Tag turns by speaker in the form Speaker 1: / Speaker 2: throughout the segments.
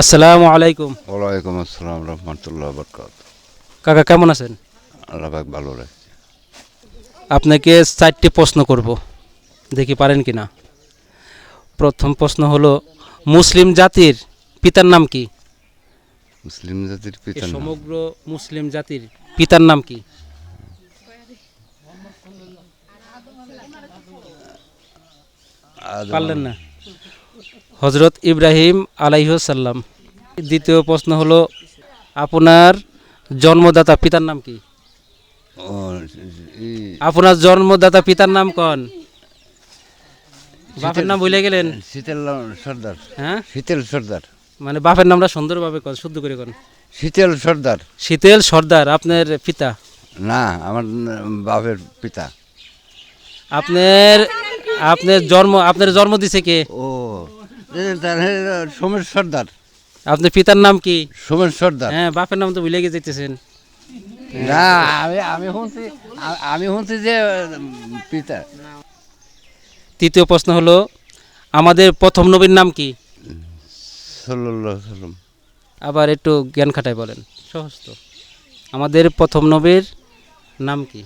Speaker 1: আসসালামু আলাইকুম।
Speaker 2: ওয়ালাইকুম আসসালাম রহমতুল্লাহ বরকাত
Speaker 1: কাকা কেমন আছেন?
Speaker 2: আল্লাহ পাক ভালো রাখছে।
Speaker 1: আপনাকে চারটি প্রশ্ন করব। দেখি পারেন কি না প্রথম প্রশ্ন হলো মুসলিম জাতির পিতার নাম কি?
Speaker 2: মুসলিম জাতির
Speaker 1: এই
Speaker 2: পিতা নাম।
Speaker 1: সমগ্র মুসলিম জাতির পিতার নাম কি? পারলেন না? হজরত ইব্রাহিম আলাইহসাল্লাম দ্বিতীয় প্রশ্ন হলো আপনার জন্মদাতা পিতার নাম কি? আপনার জন্মদাতা পিতার নাম কন? বাপের নাম ভুলে গেলেন?
Speaker 2: শীতল সর্দার।
Speaker 1: হ্যাঁ?
Speaker 2: শীতল সর্দার।
Speaker 1: মানে বাপের নামটা সুন্দরভাবে কন শুদ্ধ করে কন।
Speaker 2: শীতল সর্দার।
Speaker 1: শীতেল সর্দার আপনার পিতা?
Speaker 2: না আমার বাপের পিতা।
Speaker 1: আপনার আপনার জন্ম আপনার জন্ম দিছে কে?
Speaker 2: ও সোমেশ সর্দার।
Speaker 1: আপনার পিতার নাম কি?
Speaker 2: সোমেশ সর্দার।
Speaker 1: হ্যাঁ বাপের নাম তো ভুলে গিয়ে যেতেছেন
Speaker 2: না আমি আমি শুনছি আমি শুনছি যে পিতা।
Speaker 1: তৃতীয় প্রশ্ন হলো আমাদের প্রথম নবীর নাম কি?
Speaker 2: সাল্লাম।
Speaker 1: আবার একটু জ্ঞান খাটায় বলেন সহজ তো। আমাদের প্রথম নবীর নাম কি?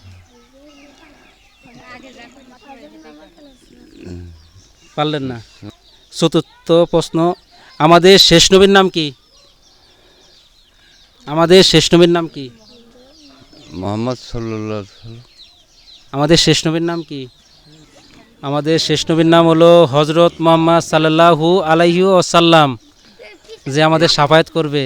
Speaker 1: পারলেন না? চতুর্থ প্রশ্ন আমাদের শেষ নবীর নাম কি? আমাদের শেষ নবীর নাম কি?
Speaker 2: মোহাম্মদ
Speaker 1: আমাদের শেষ নবীর নাম কি? আমাদের শেষ নবীর নাম হলো হজরত মোহাম্মদ সাল্লাহু আলাইহু ওসাল্লাম যে আমাদের সাফায়াত করবে।